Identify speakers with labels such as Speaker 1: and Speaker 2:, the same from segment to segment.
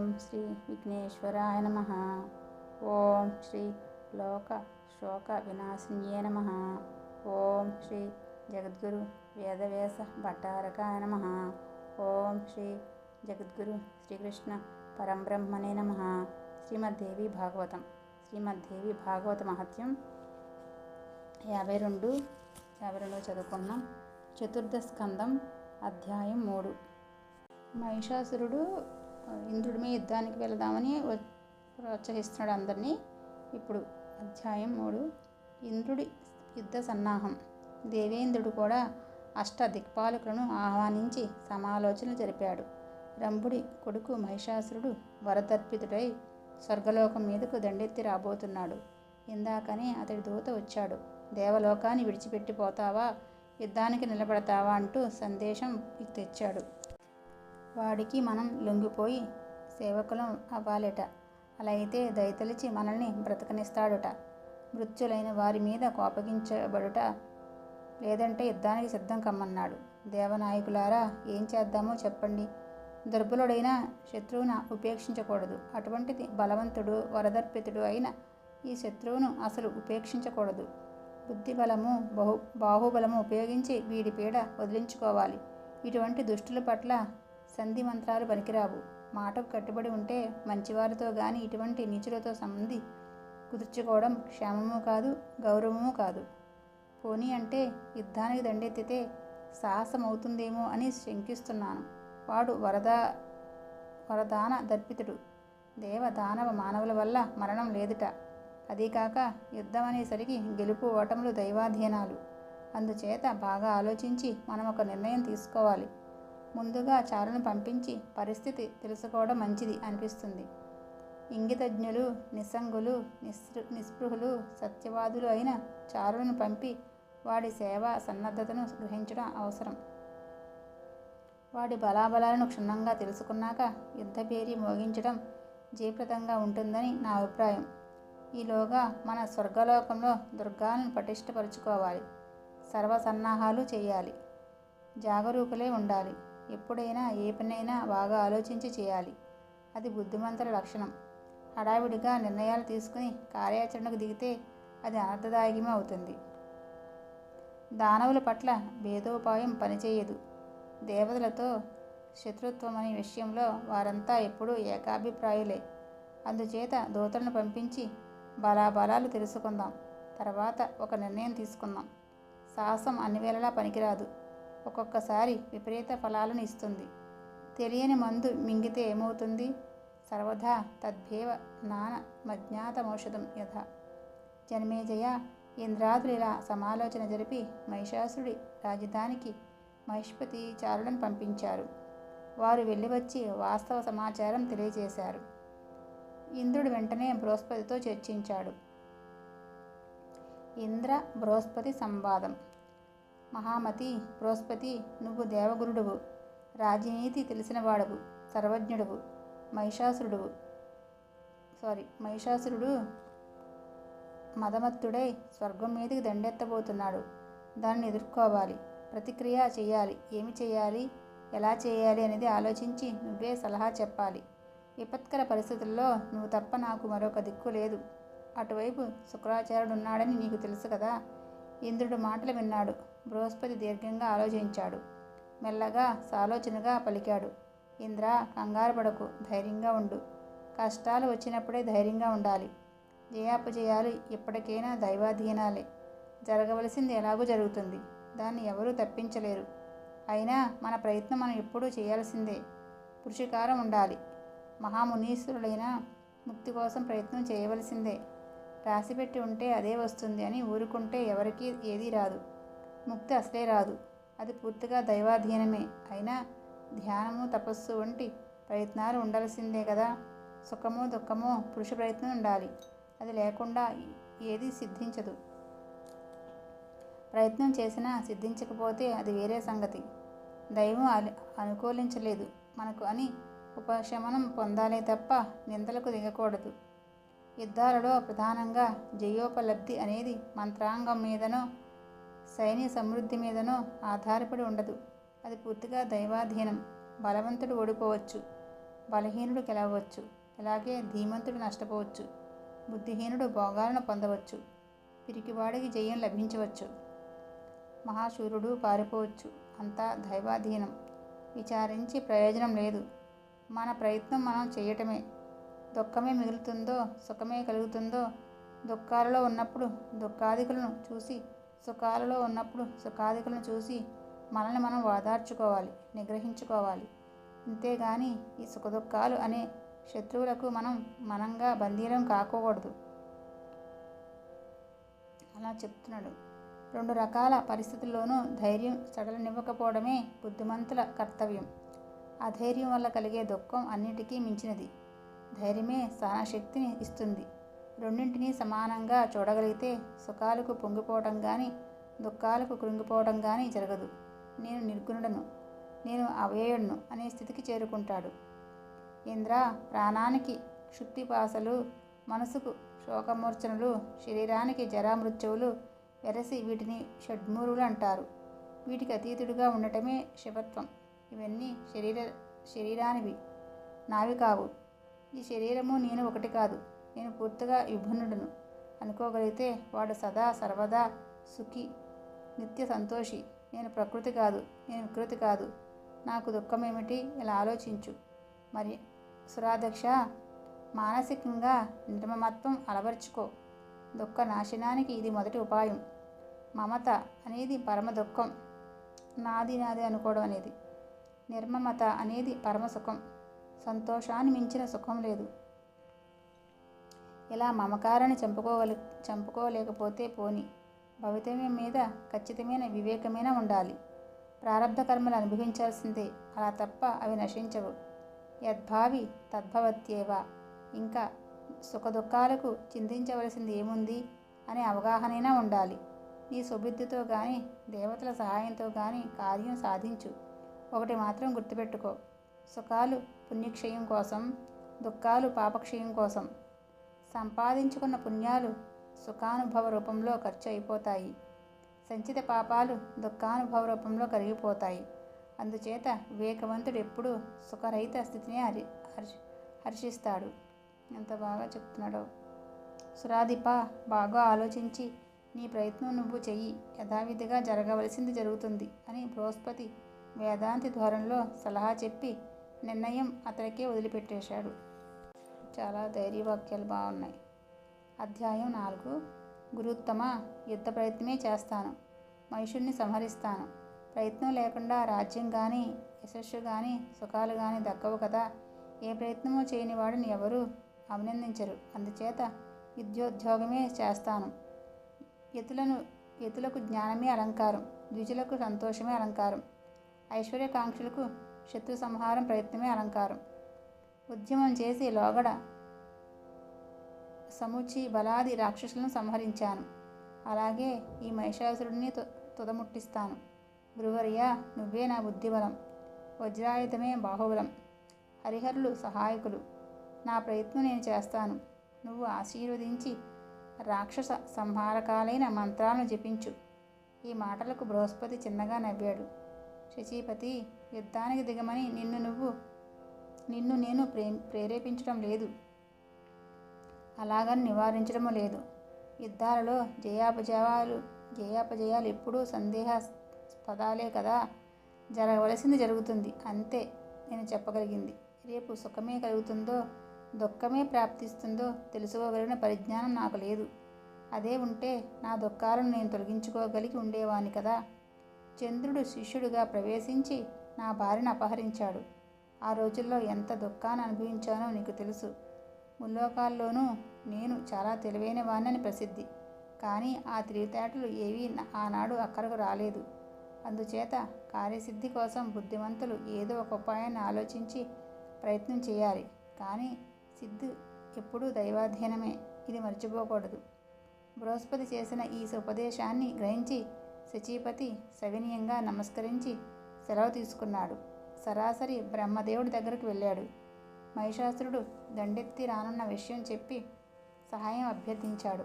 Speaker 1: ఓం శ్రీ విఘ్నేశ్వరాయ నమ. ఓం శ్రీ లోక శోక వినాశిన్యే నమ. ఓం శ్రీ జగద్గురు వేదవ్యాస భట్టారకాయ నమ. ఓం శ్రీ జగద్గురు శ్రీకృష్ణ పరంబ్రహ్మణే నమ. శ్రీమద్దేవి భాగవతం. శ్రీమద్దేవి భాగవత మహత్యం యాభై రెండు యాభై రెండు చదువుకున్నాం చతుర్థ స్కందం అధ్యాయం మూడు. మహిషాసురుడు ఇంద్రుడిమే ఇంద్రుడి యుద్ధానికి వెళదామని ప్రోత్సహిస్తున్నాడు అందరినీ. ఇప్పుడు అధ్యాయం మూడు. ఇంద్రుడి యుద్ధ సన్నాహం. దేవేంద్రుడు కూడా అష్ట దిక్పాలకులను ఆహ్వానించి సమాలోచనలు జరిపాడు. రంభుడి కొడుకు మహిషాసురుడు వరదర్పితుడై స్వర్గలోకం మీదకు దండెత్తి రాబోతున్నాడు. ఇందాకనే అతడి దూత వచ్చాడు. దేవలోకాన్ని విడిచిపెట్టిపోతావా? యుద్ధానికి నిలబడతావా? అంటూ సందేశం తెచ్చాడు. వాడికి మనం లొంగిపోయి సేవకులం అవ్వాలట. అలా అయితే దయతలిచి మనల్ని బ్రతకనిస్తాడుట. మృత్యులైన వారి మీద కోపగించబడుట లేదంటే యుద్ధానికి సిద్ధం కమ్మన్నాడు. దేవనాయకులారా ఏం చేద్దామో చెప్పండి. దుర్బలుడైన శత్రువును ఉపేక్షించకూడదు. అటువంటిది బలవంతుడు వరదర్పితుడు అయిన ఈ శత్రువును అసలు ఉపేక్షించకూడదు. బుద్ధి బలము బహు బాహుబలము ఉపయోగించి వీడి పీడ వదిలించుకోవాలి. ఇటువంటి దుష్టుల పట్ల సంధి మంత్రాలు పనికిరావు. మాటకు కట్టుబడి ఉంటే మంచివారితో గాని ఇటువంటి నీచులతో సంధి కుదుర్చుకోవడం క్షేమము కాదు గౌరవము కాదు. పోనీ అంటే యుద్ధానికి దండెత్తితే సాహసం అవుతుందేమో అని శంకిస్తున్నాను. వాడు వరద వరదాన దర్పితుడు. దేవ దానవ మానవుల వల్ల మరణం లేదుట. అదీకాక యుద్ధం అనేసరికి గెలుపు ఓటములు దైవాధీనాలు అందుచేత బాగా ఆలోచించి మనం ఒక నిర్ణయం తీసుకోవాలి. ముందుగా చారును పంపించి పరిస్థితి తెలుసుకోవడం మంచిది అనిపిస్తుంది. ఇంగితజ్ఞులు నిస్సంగులు నిస్పృ నిస్పృహులు సత్యవాదులు అయిన చారులను పంపి వాడి సేవా సన్నద్ధతను గ్రహించడం అవసరం. వాడి బలాబలాలను క్షుణ్ణంగా తెలుసుకున్నాక యుద్ధభేరి మోగించడం జయప్రదంగా ఉంటుందని నా అభిప్రాయం. ఈలోగా మన స్వర్గలోకంలో దుర్గాలను పటిష్టపరుచుకోవాలి సర్వసన్నాహాలు చేయాలి. జాగరూకులే ఉండాలి. ఎప్పుడైనా ఏ పనైనా బాగా ఆలోచించి చేయాలి. అది బుద్ధిమంతుల లక్షణం. హడావిడిగా నిర్ణయాలు తీసుకుని కార్యాచరణకు దిగితే అది అనర్థదాయకమే అవుతుంది. దానవుల పట్ల భేదోపాయం పనిచేయదు. దేవతలతో శత్రుత్వం అనే విషయంలో వారంతా ఎప్పుడూ ఏకాభిప్రాయులే. అందుచేత దూతలను పంపించి బలాబలాలు తెలుసుకుందాం. తర్వాత ఒక నిర్ణయం తీసుకుందాం. సాహసం అన్ని వేళలా పనికిరాదు. ఒక్కొక్కసారి విపరీత ఫలాలను ఇస్తుంది. తెలియని మందు మింగితే ఏమవుతుంది? సర్వదా తద్భేవ నాన మజ్ఞాతమౌషధం యథ. జన్మేజయ ఇంద్రాదులు ఇలా సమాలోచన జరిపి మహిషాసుడి రాజధానికి మహిష్పతి చారులను పంపించారు. వారు వెళ్ళి వచ్చి వాస్తవ సమాచారం తెలియజేశారు. ఇంద్రుడు వెంటనే బృహస్పతితో చర్చించాడు. ఇంద్ర బృహస్పతి సంవాదం. మహామతి బృహస్పతి నువ్వు దేవగురుడువు. రాజనీతి తెలిసినవాడవు సర్వజ్ఞుడువు మహిషాసురుడువు. సారీ మహిషాసురుడు మదమత్తుడై స్వర్గం మీదకి దండెత్తబోతున్నాడు. దాన్ని ఎదుర్కోవాలి ప్రతిక్రియ చేయాలి. ఏమి చేయాలి ఎలా చేయాలి అనేది ఆలోచించి నువ్వే సలహా చెప్పాలి. విపత్కర పరిస్థితుల్లో నువ్వు తప్ప నాకు మరొక దిక్కు లేదు. అటువైపు శుక్రాచార్యుడు ఉన్నాడని నీకు తెలుసు కదా. ఇంద్రుడు మాటలు విన్నాడు. బృహస్పతి దీర్ఘంగా ఆలోచించాడు. మెల్లగా సాలోచనగా పలికాడు. ఇంద్ర కంగారు పడకు ధైర్యంగా ఉండు. కష్టాలు వచ్చినప్పుడే ధైర్యంగా ఉండాలి. జయాపజయాలు ఇప్పటికైనా దైవాధీనాలే. జరగవలసింది ఎలాగో జరుగుతుంది. దాన్ని ఎవరూ తప్పించలేరు. అయినా మన ప్రయత్నం మనం ఎప్పుడూ చేయాల్సిందే. పురుషకారం ఉండాలి. మహామునీశ్వరుడైన ముక్తి కోసం ప్రయత్నం చేయవలసిందే. రాసిపెట్టి ఉంటే అదే వస్తుంది అని ఊరుకుంటే ఎవరికీ ఏదీ రాదు. ముక్తి అసలే రాదు. అది పూర్తిగా దైవాధీనమే. అయినా ధ్యానము తపస్సు వంటి ప్రయత్నాలు ఉండాల్సిందే కదా. సుఖము దుఃఖము పురుష ప్రయత్నం ఉండాలి. అది లేకుండా ఏది సిద్ధించదు. ప్రయత్నం చేసినా సిద్ధించకపోతే అది వేరే సంగతి. దైవం అనుకూలించలేదు. మనకు అని ఉపశమనం పొందాలే తప్ప నిందలకు దిగకూడదు. యుద్ధాలలో ప్రధానంగా జయోపలబ్ధి అనేది మంత్రాంగం మీదనో సైన్య సమృద్ధి మీదనో ఆధారపడి ఉండదు. అది పూర్తిగా దైవాధీనం. బలవంతుడు ఓడిపోవచ్చు. బలహీనుడు గెలవచ్చు. అలాగే ధీమంతుడు నష్టపోవచ్చు. బుద్ధిహీనుడు భోగాలను పొందవచ్చు. పిరికివాడికి జయం లభించవచ్చు. మహాశూరుడు పారిపోవచ్చు. అంతా దైవాధీనం. విచారించి ప్రయోజనం లేదు. మన ప్రయత్నం మనం చేయటమే. దుఃఖమే మిగులుతుందో సుఖమే కలుగుతుందో దుఃఖాలలో ఉన్నప్పుడు దుఃఖాదికులను చూసి సుఖాలలో ఉన్నప్పుడు సుఖాదికులను చూసి మనల్ని మనం వాదార్చుకోవాలి నిగ్రహించుకోవాలి. అంతేగాని ఈ సుఖదుఖాలు అనే శత్రువులకు మనం మనంగా బందీలం కాకూడదు. అలా చెప్తున్నాడు. రెండు రకాల పరిస్థితుల్లోనూ ధైర్యం సడలనివ్వకపోవడమే బుద్ధిమంతుల కర్తవ్యం. అధైర్యం వల్ల కలిగే దుఃఖం అన్నిటికీ మించినది. ధైర్యమే సహనశక్తిని ఇస్తుంది. రెండింటినీ సమానంగా చూడగలిగితే సుఖాలకు పొంగిపోవడం కానీ దుఃఖాలకు కృంగిపోవడం కానీ జరగదు. నేను నిర్గుణుడను. నేను అవేయుడును అనే స్థితికి చేరుకుంటాడు. ఇంద్ర ప్రాణానికి క్షుప్తిపాసలు మనసుకు శోకమూర్ఛనలు శరీరానికి జరామృత్యువులు వెరసి వీటిని షడ్మూరులు అంటారు. వీటికి అతీతుడిగా ఉండటమే శివత్వం. ఇవన్నీ శరీర శరీరానివి. నావి కావు. ఈ శరీరము నేను ఒకటి కాదు. నేను పూర్తిగా విభిన్నుడను. అనుకోగలిగితే వాడు సదా సర్వదా సుఖి నిత్య సంతోషి. నేను ప్రకృతి కాదు నేను వికృతి కాదు. నాకు దుఃఖమేమిటి? ఇలా ఆలోచించు. మరి సురాధ్యక్ష మానసికంగా నిర్మమత్వం అలవర్చుకో. దుఃఖ నాశనానికి ఇది మొదటి ఉపాయం. మమత అనేది పరమ దుఃఖం. నాది నాది అనుకోవడం అనేది. నిర్మమత అనేది పరమ సుఖం. సంతోషాన్ని మించిన సుఖం లేదు. ఇలా మమకారాన్ని చంపుకోగలి చంపుకోలేకపోతే పోని. భవితవ్యం మీద ఖచ్చితమైన వివేకమైన ఉండాలి. ప్రారంధ కర్మలు అనుభవించాల్సిందే. అలా తప్ప అవి నశించవు. యద్భావి తద్భవత్యేవ. ఇంకా సుఖదుఖాలకు చింతించవలసింది ఏముంది? అనే అవగాహనైనా ఉండాలి. నీ సుబుద్ధితో కానీ దేవతల సహాయంతో కానీ కార్యం సాధించు. ఒకటి మాత్రం గుర్తుపెట్టుకో. సుఖాలు పుణ్యక్షయం కోసం దుఃఖాలు పాపక్షయం కోసం. సంపాదించుకున్న పుణ్యాలు సుఖానుభవ రూపంలో ఖర్చు అయిపోతాయి సంచిత పాపాలు దుఃఖానుభవ రూపంలో కరిగిపోతాయి. అందుచేత వివేకవంతుడు ఎప్పుడూ సుఖరహిత స్థితిని హరి హర్షిస్తాడు. ఎంత బాగా చెప్తున్నాడో. సురాధిప బాగా ఆలోచించి నీ ప్రయత్నం నువ్వు చెయ్యి యథావిధిగా జరగవలసింది జరుగుతుంది అని బృహస్పతి వేదాంతి ధోరణిలో సలహా చెప్పి నిర్ణయం అతడికే వదిలిపెట్టేశాడు. చాలా ధైర్యవాక్యాలు బాగున్నాయి. అధ్యాయం నాలుగు. గురుత్తమ యుద్ధ ప్రయత్నమే చేస్తాను. మనుషుల్ని సంహరిస్తాను. ప్రయత్నం లేకుండా రాజ్యం కానీ యశస్సు కానీ సుఖాలు కానీ దక్కవు కదా. ఏ ప్రయత్నమూ చేయని వాడిని ఎవరూ అభినందించరు. అందుచేత విద్యోద్యోగమే చేస్తాను. యతులను యతులకు జ్ఞానమే అలంకారం. ద్విజులకు సంతోషమే అలంకారం. ఐశ్వర్యకాంక్షలకు శత్రు సంహారం ప్రయత్నమే అలంకారం. ఉద్యమం చేసి లోగడ సముచి బలాది రాక్షసులను సంహరించాను. అలాగే ఈ మహిషాసురుడిని తు తుదముట్టిస్తాను. గురువర్య నువ్వే నా బుద్ధిబలం. వజ్రాయుధమే బాహుబలం. హరిహరులు సహాయకులు. నా ప్రయత్నం నేను చేస్తాను. నువ్వు ఆశీర్వదించి రాక్షస సంహారకాలైన మంత్రాలను జపించు. ఈ మాటలకు బృహస్పతి చిన్నగా నవ్వాడు. శచీపతి యుద్ధానికి దిగమని నిన్ను నువ్వు నిన్ను నేను ప్రే ప్రేరేపించడం లేదు. అలాగని నివారించడం లేదు. యుద్ధాలలో జయాపజయాలు జయాపజయాలు ఎప్పుడూ సందేహాస్పదాలే కదా. జరగవలసింది జరుగుతుంది. అంతే నేను చెప్పగలిగింది. రేపు సుఖమే కలుగుతుందో దుఃఖమే ప్రాప్తిస్తుందో తెలుసుకోగలిగిన పరిజ్ఞానం నాకు లేదు. అదే ఉంటే నా దుఃఖాలను నేను తొలగించుకోగలిగి ఉండేవాని కదా. చంద్రుడు శిష్యుడిగా ప్రవేశించి నా భార్యను అపహరించాడు. ఆ రోజుల్లో ఎంత దుఃఖాన్ని అనుభవించానో నీకు తెలుసు. ముల్లోకాల్లోనూ నేను చాలా తెలివైన వాణ్ణని ప్రసిద్ధి. కానీ ఆ తెలివితేటలు ఏవీ ఆనాడు అక్కడకు రాలేదు. అందుచేత కార్యసిద్ధి కోసం బుద్ధిమంతులు ఏదో ఒక ఉపాయాన్ని ఆలోచించి ప్రయత్నం చేయాలి. కానీ సిద్ధి ఎప్పుడూ దైవాధీనమే ఇది మర్చిపోకూడదు. బృహస్పతి చేసిన ఈ ఉపదేశాన్ని గ్రహించి శచీపతి సవినీయంగా నమస్కరించి సెలవు తీసుకున్నాడు. సరాసరి బ్రహ్మదేవుడి దగ్గరకు వెళ్ళాడు. మహిషాసురుడు దండెత్తి రానున్న విషయం చెప్పి సహాయం అభ్యర్థించాడు.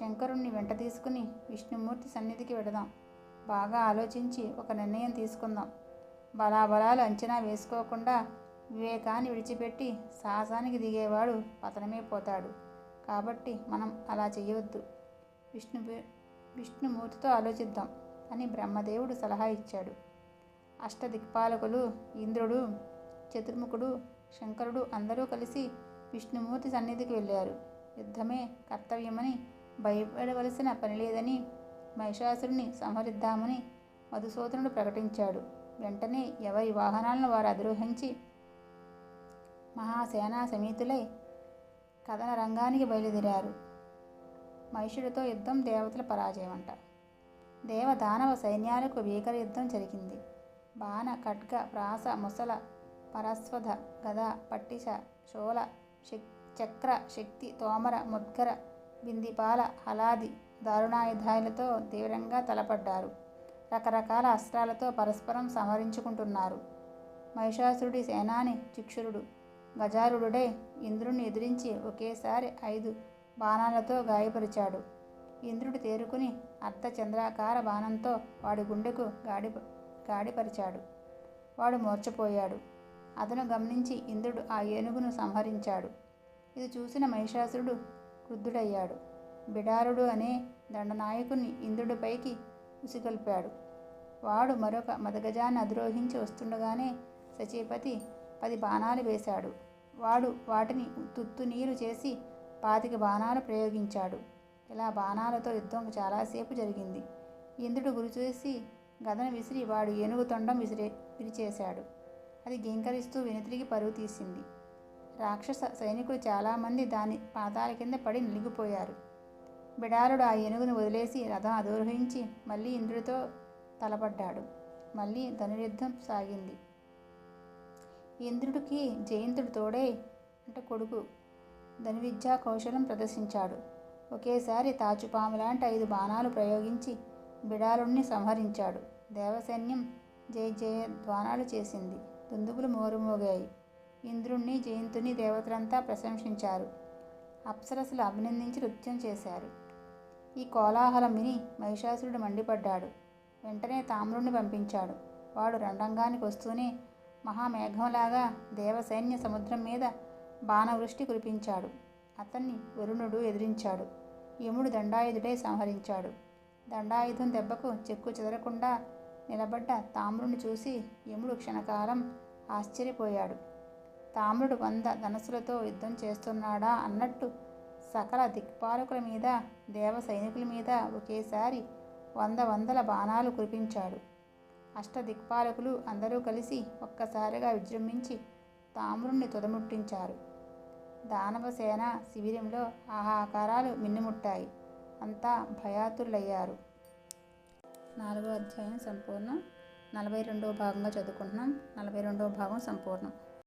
Speaker 1: శంకరుణ్ణి వెంట తీసుకుని విష్ణుమూర్తి సన్నిధికి వెడదాం. బాగా ఆలోచించి ఒక నిర్ణయం తీసుకుందాం. బలాబలాలు అంచనా వేసుకోకుండా వివేకాన్ని విడిచిపెట్టి సాహసానికి దిగేవాడు పతనమే పోతాడు. కాబట్టి మనం అలా చేయవద్దు విష్ణు విష్ణుమూర్తితో ఆలోచిద్దాం అని బ్రహ్మదేవుడు సలహా ఇచ్చాడు. అష్టదిక్పాలకులు ఇంద్రుడు చతుర్ముఖుడు శంకరుడు అందరూ కలిసి విష్ణుమూర్తి సన్నిధికి వెళ్ళారు. యుద్ధమే కర్తవ్యమని భయపడవలసిన పని లేదని మహిషాసురుని సంహరిద్దామని మధుసూదనుడు ప్రకటించాడు. వెంటనే ఎవరి వాహనాలను వారు అధిరోహించి మహాసేనా సమేతులై కథన రంగానికి బయలుదేరారు. మహిషుడితో యుద్ధం దేవతల పరాజయం అంట దేవ దానవ సైన్యాలకు భీకర యుద్ధం జరిగింది. బాణ ఖడ్గ ప్రాస ముసల పరస్వధ గద పట్టిష శోల శక్ చక్ర శక్తి తోమర ముద్గర బిందిపాల హలాది దారుణాయుధాలతో తీవ్రంగా తలపడ్డారు. రకరకాల అస్త్రాలతో పరస్పరం సమరించుకుంటున్నారు మహిషాసురుడి సేనాని చిక్షురుడు గజారుడుడే ఇంద్రుని ఎదిరించి ఒకేసారి ఐదు బాణాలతో గాయపరిచాడు. ఇంద్రుడు తేరుకుని అర్ధచంద్రాకార బాణంతో వాడి గుండెకు గాడి గాడిపరిచాడు. వాడు మూర్చపోయాడు అతను గమనించి ఇంద్రుడు ఆ ఏనుగును సంహరించాడు. ఇది చూసిన మహిషాసురుడు క్రుద్ధుడయ్యాడు. బిడారుడు అనే దండనాయకుని ఇంద్రుడిపైకి ఉసిగొల్పాడు. వాడు మరొక మదగజాన్ని అధిరోహించి వస్తుండగానే సచీపతి పది బాణాలు వేశాడు. వాడు వాటిని తుత్తు నీరు చేసి పాతిక బాణాలు ప్రయోగించాడు. ఇలా బాణాలతో యుద్ధం చాలాసేపు జరిగింది. ఇంద్రుడు గురి చూసి గదను విసిరి వాడు ఏనుగు తొండం విసిరే విరిచేశాడు. అది గింకరిస్తూ వెనుతిరిగి పరుగు తీసింది. రాక్షస సైనికులు చాలామంది దాని పాదాల కింద పడి నిలిగిపోయారు. బిడారుడు ఆ ఏనుగును వదిలేసి రథం అధిరోహించి మళ్ళీ ఇంద్రుడితో తలపడ్డాడు. మళ్ళీ ధనుర్యుద్ధం సాగింది. ఇంద్రుడికి జయంతుడు తోడే అంటే కొడుకు ధనువిద్యా కౌశలం ప్రదర్శించాడు. ఒకేసారి తాచుపాము లాంటి ఐదు బాణాలు ప్రయోగించి బిడారుణ్ణి సంహరించాడు. దేవసైన్యం జయ జయ ధ్వానాలు చేసింది. దుందుబులు మోరుమోగాయి ఇంద్రుణ్ణి జయంతుని దేవతలంతా ప్రశంసించారు. అప్సరసులు అభినందించి నృత్యం చేశారు. ఈ కోలాహలం విని మహిషాసురుడు మండిపడ్డాడు. వెంటనే తామ్రుణ్ణి పంపించాడు. వాడు రండంగానికి వస్తూనే మహామేఘంలాగా దేవసైన్య సముద్రం మీద బాణవృష్టి కురిపించాడు. అతన్ని వరుణుడు ఎదిరించాడు. యముడు దండాయుధుడై సంహరించాడు. దండాయుధం దెబ్బకు చెక్కు చెదరకుండా నిలబడ్డ తామ్రుని చూసి యముడు క్షణకాలం ఆశ్చర్యపోయాడు. తామ్రుడు వంద ధనస్సులతో యుద్ధం చేస్తున్నాడా అన్నట్టు సకల దిక్పాలకుల మీద దేవ సైనికుల మీద ఒకేసారి వంద వందల బాణాలు కురిపించాడు. అష్ట దిక్పాలకులు అందరూ కలిసి ఒక్కసారిగా విజృంభించి తామ్రుణ్ణి తుదముట్టించారు. దానవసేన శిబిరంలో ఆహాకారాలు మిన్నుముట్టాయి. అంతా భయాతులయ్యారు నాలుగో అధ్యాయం సంపూర్ణం. నలభై రెండవ భాగంగా చదువుకుంటున్నాం. నలభై రెండవ భాగం సంపూర్ణం.